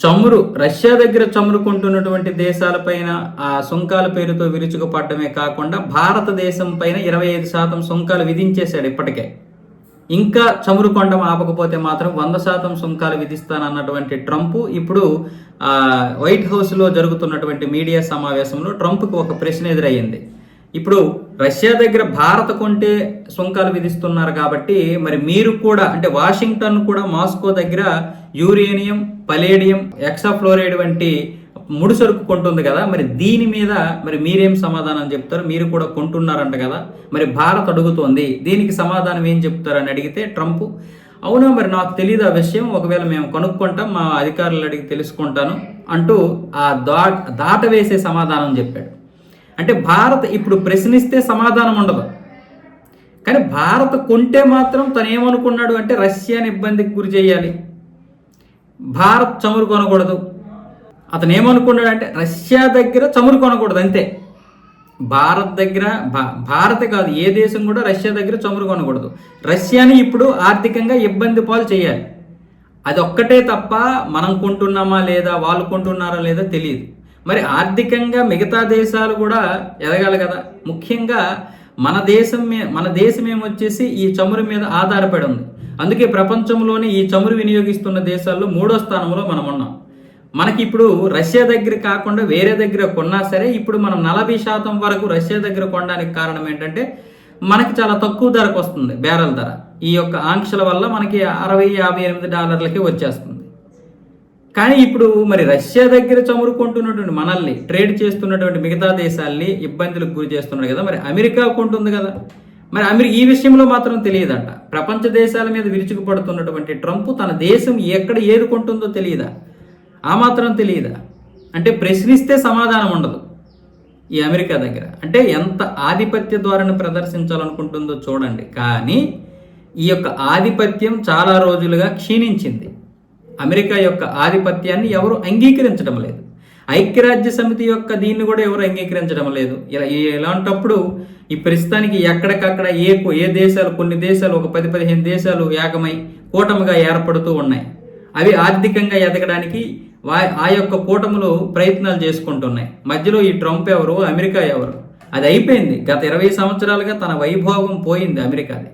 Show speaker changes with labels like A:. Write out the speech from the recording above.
A: చమురు రష్యా దగ్గర చమురుకుంటున్నటువంటి దేశాలపైన ఆ సుంకాల పేరుతో విరుచుకుపడమే కాకుండా భారతదేశం పైన ఇరవై ఐదు శాతం సుంకాలు విధించేశాడు ఇప్పటికే. ఇంకా చమురు కొండం ఆపకపోతే మాత్రం వంద శాతం సుంకాలు విధిస్తానన్నటువంటి ట్రంప్ ఇప్పుడు వైట్ హౌస్లో జరుగుతున్నటువంటి మీడియా సమావేశంలో ట్రంప్కి ఒక ప్రశ్న ఎదురయ్యింది. ఇప్పుడు రష్యా దగ్గర భారత్ కొంటే సుంకాలు విధిస్తున్నారు కాబట్టి మరి మీరు కూడా అంటే వాషింగ్టన్ కూడా మాస్కో దగ్గర యూరేనియం పలేడియం ఎక్సాఫ్లోరైడ్ వంటి ముడి సరుకు కొంటుంది కదా మరి దీని మీద మరి మీరేం సమాధానం చెప్తారు? మీరు కూడా కొంటున్నారంట కదా మరి భారత్ అడుగుతోంది. దీనికి సమాధానం ఏం చెప్తారని అడిగితే ట్రంప్ అవునా మరి నాకు తెలియదు ఆ విషయం ఒకవేళ మేము కనుక్కుంటాం మా అధికారులు అడిగి తెలుసుకుంటాను అంటూ ఆ దా దాట వేసే సమాధానం చెప్పాడు. అంటే భారత్ ఇప్పుడు ప్రశ్నిస్తే సమాధానం ఉండదు. కానీ భారత్ కొంటే మాత్రం తను ఏమనుకున్నాడు అంటే రష్యాని ఇబ్బందికి గురి చేయాలి. భారత్ చమురు కొనకూడదు. అతను ఏమనుకున్నాడు అంటే రష్యా దగ్గర చమురు కొనకూడదు అంతే. భారత్ దగ్గర భా- భారత్ కాదు ఏ దేశం కూడా రష్యా దగ్గర చమురు కొనకూడదు. రష్యాని ఇప్పుడు ఆర్థికంగా ఇబ్బంది పాలు చేయాలి. అది ఒక్కటే తప్ప మనం కొంటున్నామా లేదా వాళ్ళు కొంటున్నారా లేదా తెలియదు. మరి ఆర్థికంగా మిగతా దేశాలు కూడా ఎదగాలి కదా. ముఖ్యంగా మన దేశం మన దేశం ఏమొచ్చేసి ఈ చమురు మీద ఆధారపడి ఉంది. అందుకే ప్రపంచంలోనే ఈ చమురు వినియోగిస్తున్న దేశాల్లో మూడో స్థానంలో మనం ఉన్నాం. మనకి ఇప్పుడు రష్యా దగ్గర కాకుండా వేరే దగ్గర కొన్నా సరే ఇప్పుడు మనం నలభై శాతం వరకు రష్యా దగ్గర కొనడానికి కారణం ఏంటంటే మనకి చాలా తక్కువ ధరకు వస్తుంది బేరల్ ధర. ఈ యొక్క ఆంక్షల వల్ల మనకి అరవై యాభై ఎనిమిది డాలర్లకి వచ్చేస్తుంది. కానీ ఇప్పుడు మరి రష్యా దగ్గర చమురుకుంటున్నటువంటి మనల్ని ట్రేడ్ చేస్తున్నటువంటి మిగతా దేశాల్ని ఇబ్బందులకు గురి చేస్తున్నాడు కదా మరి అమెరికా కొంటుంది కదా. మరి అమెరికా ఈ విషయంలో మాత్రం తెలియదంట. ప్రపంచ దేశాల మీద విరుచుకుపడుతున్నటువంటి ట్రంప్ తన దేశం ఎక్కడ ఏది కొంటుందో తెలియదా? ఆ మాత్రం తెలియదా? అంటే ప్రశ్నిస్తే సమాధానం ఉండదు ఈ అమెరికా దగ్గర. అంటే ఎంత ఆధిపత్య ధోరణి ప్రదర్శించాలనుకుంటుందో చూడండి. కానీ ఈ యొక్క ఆధిపత్యం చాలా రోజులుగా క్షీణించింది. అమెరికా యొక్క ఆధిపత్యాన్ని ఎవరు అంగీకరించడం లేదు. ఐక్యరాజ్య సమితి యొక్క దీన్ని కూడా ఎవరు అంగీకరించడం లేదు. ఇలా ఇలాంటప్పుడు ఈ ప్రస్తుతానికి ఎక్కడికక్కడ ఏ ఏ దేశాలు కొన్ని దేశాలు ఒక పది పదిహేను దేశాలు ఏకమై కూటమిగా ఏర్పడుతూ ఉన్నాయి. అవి ఆర్థికంగా ఎదగడానికి వా- ఆ యొక్క కూటములు ప్రయత్నాలు చేసుకుంటున్నాయి. మధ్యలో ఈ ట్రంప్ ఎవరు అమెరికా ఎవరు? అది అయిపోయింది. గత ఇరవై సంవత్సరాలుగా తన వైభోగం పోయింది అమెరికాది.